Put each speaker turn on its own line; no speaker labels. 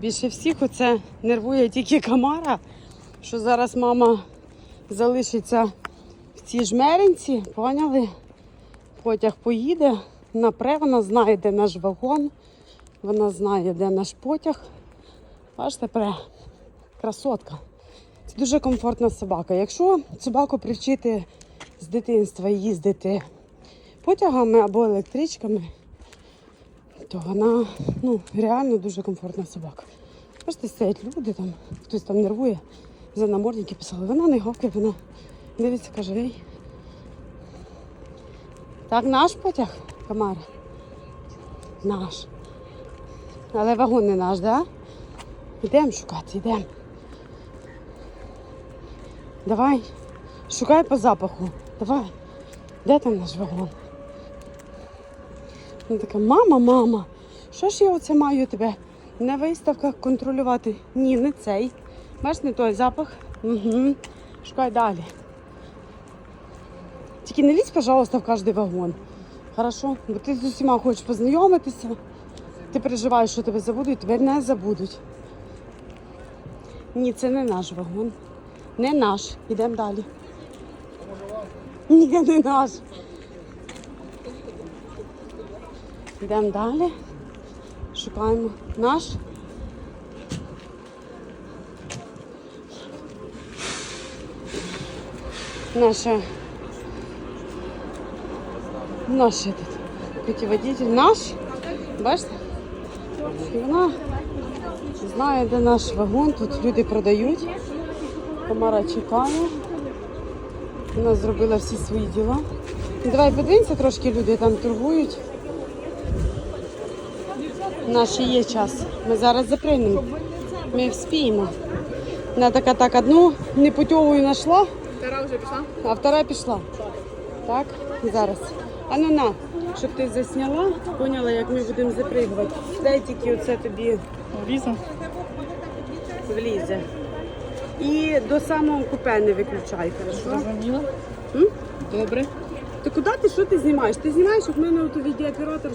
Більше всіх оце нервує тільки Камара, що зараз мама залишиться в цій жмеринці, поняли? Потяг поїде, напре, вона знає, де наш вагон, вона знає, де наш потяг. Бачите, пре, красотка. Це дуже комфортна собака. Якщо собаку привчити з дитинства їздити потягами або електричками, то вона ну, реально дуже комфортна собака. Бачите, стоять люди, там, хтось там нервує, за намордники писали. Вона не гавкає, вона дивиться, каже, ей. Так, наш потяг, Камара? Наш. Але вагон не наш? Да? Йдемо шукати, йдемо. Давай, шукай по запаху. Давай. Де там наш вагон? Вона така, мама, мама, що ж я оце маю тебе на виставках контролювати? Ні, не цей. Бачиш, не той запах. Угу. Шукай далі. Тільки не лізь, пожалуйста, в кожний вагон. Хорошо? Бо ти з усіма хочеш познайомитися. Ти переживаєш, що тебе забудуть, тебе не забудуть. Ні, це не наш вагон. Не наш. Ідемо далі. Ні, не наш. Йдемо далі. Шукаємо наш. Наша. Наш этот путеводитель. Наш. Бачите? І вона знає, де наш вагон. Тут люди продають. Комара чекає. Вона зробила всі свої діла. Давай подивимося, трошки люди там торгують. У нас ще є час. Ми зараз заприймемо. Ми вспіємо. Вона така так одну непутьову знайшла,
Втора вже пішла?
а втора пішла. Так, зараз. А ну на, щоб ти засняла, поняла, як ми будемо запригувати. Дай тільки оце тобі
Віза.
влізе. І до самого купе не виключай, хорошо? М?
Добре.
Ти куди ти що ти знімаєш? Ти знімаєш, як в мене от відеооператор